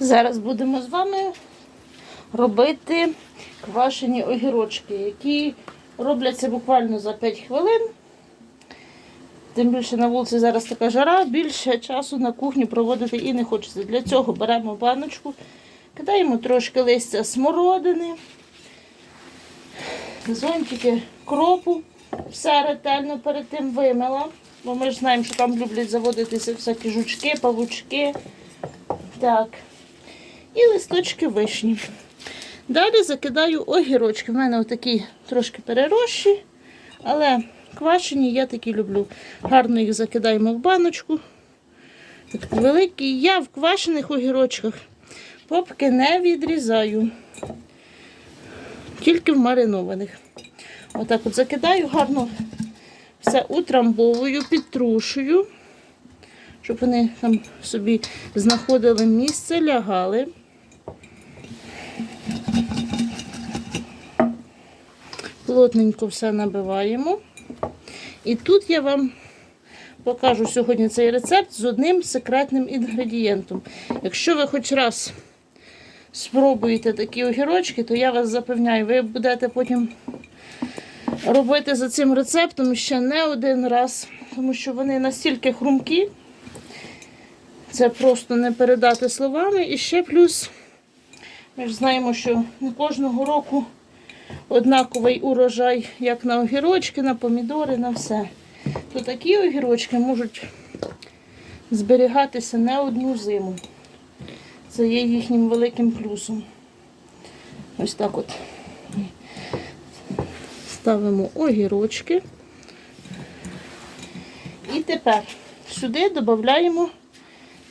Зараз будемо з вами робити квашені огірочки, які робляться буквально за 5 хвилин. Тим більше на вулиці зараз така жара, більше часу на кухні проводити і не хочеться. Для цього беремо баночку, кидаємо трошки листя смородини, зонтики кропу. Все ретельно перед тим вимила, бо ми ж знаємо, що там люблять заводитися всякі жучки, павучки. Так. Листочки вишні. Далі закидаю огірочки. У мене отакі трошки перерощі, але квашені я такі люблю. Гарно їх закидаємо в баночку. Такі великі. Я в квашених огірочках попки не відрізаю. Тільки в маринованих. Отак от закидаю, гарно все утрамбовую, підтрушую, щоб вони там собі знаходили місце, лягали. Плотненько все набиваємо. І тут я вам покажу сьогодні цей рецепт з одним секретним інгредієнтом. Якщо ви хоч раз спробуєте такі огірочки, то я вас запевняю, ви будете потім робити за цим рецептом ще не один раз, тому що вони настільки хрумкі, це просто не передати словами. І ще плюс, ми ж знаємо, що не кожного року однаковий урожай, як на огірочки, на помідори, на все. То такі огірочки можуть зберігатися не одну зиму. Це є їхнім великим плюсом. Ось так от. Ставимо огірочки. І тепер сюди додаємо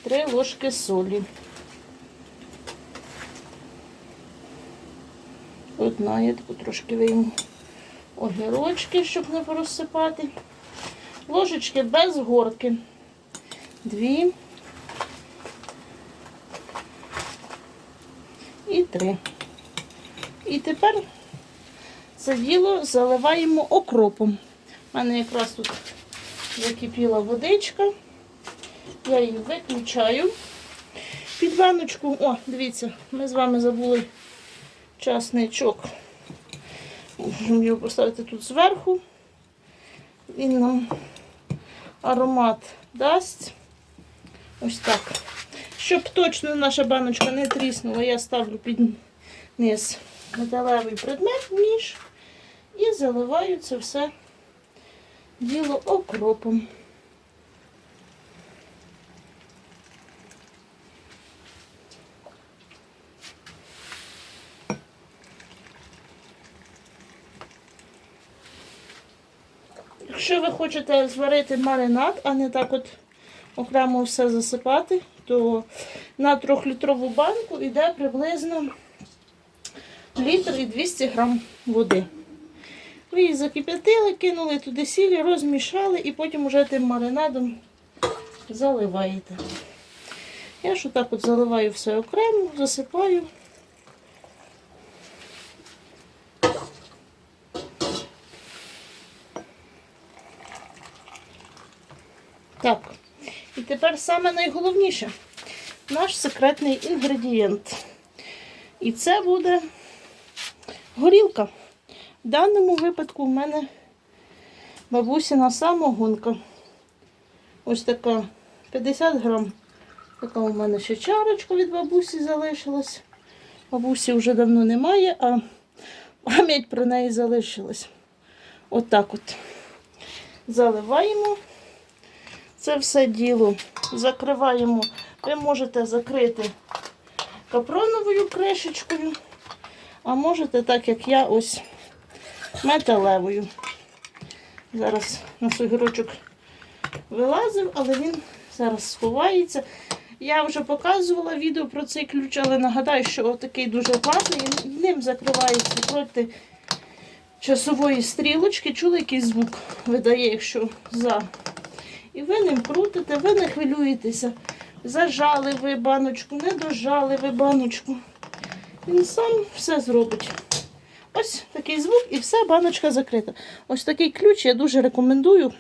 3 ложки солі. Одна, трошки вийму огірочки, щоб не порозсипати. Ложечки без горки. Дві. І три. І тепер це діло заливаємо окропом. У мене якраз тут закипіла водичка. Я її виключаю. Під ванночку, о, дивіться, ми з вами забули часничок. Можемо його поставити тут зверху. Він нам аромат дасть. Ось так. Щоб точно наша баночка не тріснула, я ставлю під низ металевий предмет, ніж, і заливаю це все діло окропом. Якщо ви хочете зварити маринад, а не так от окремо все засипати, то на трьохлітрову банку йде приблизно літр і 200 грам води. Ви її закип'ятили, кинули туди сіль, розмішали і потім вже тим маринадом заливаєте. Я ж отак от заливаю все окремо, засипаю. Так, і тепер саме найголовніше наш секретний інгредієнт. І це буде горілка. В даному випадку в мене бабусіна самогонка. Ось така 50 грам. Така у мене ще чарочка від бабусі залишилась. Бабусі вже давно немає, а пам'ять про неї залишилась. Отак от, от. Заливаємо це все діло, закриваємо. Ви можете закрити капроновою кришечкою, а можете, так як я, ось металевою. Зараз наш огірочок вилазив, але він зараз сховається. Я вже показувала відео про цей ключ, але нагадаю, що такий дуже гарний, ним закривається проти часової стрілочки. Чули, який звук видає, якщо за. І ви ним крутите, ви не хвилюєтеся. Зажали ви баночку, не дожали ви баночку. Він сам все зробить. Ось такий звук і вся баночка закрита. Ось такий ключ я дуже рекомендую.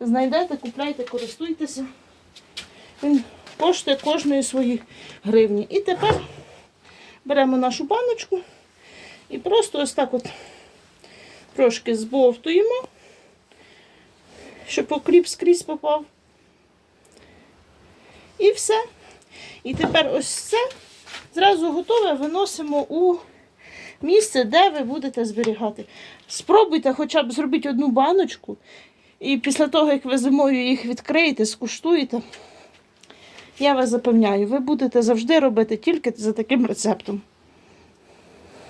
Знайдете, купляйте, користуйтеся. Він коштує кожної свої гривні. І тепер беремо нашу баночку і просто ось так от трошки збовтуємо, щоб окріп скрізь попав. І все. І тепер ось це зразу готове виносимо у місце, де ви будете зберігати. Спробуйте хоча б зробити одну баночку, і після того, як ви зимою їх відкриєте, скуштуєте, я вас запевняю, ви будете завжди робити тільки за таким рецептом.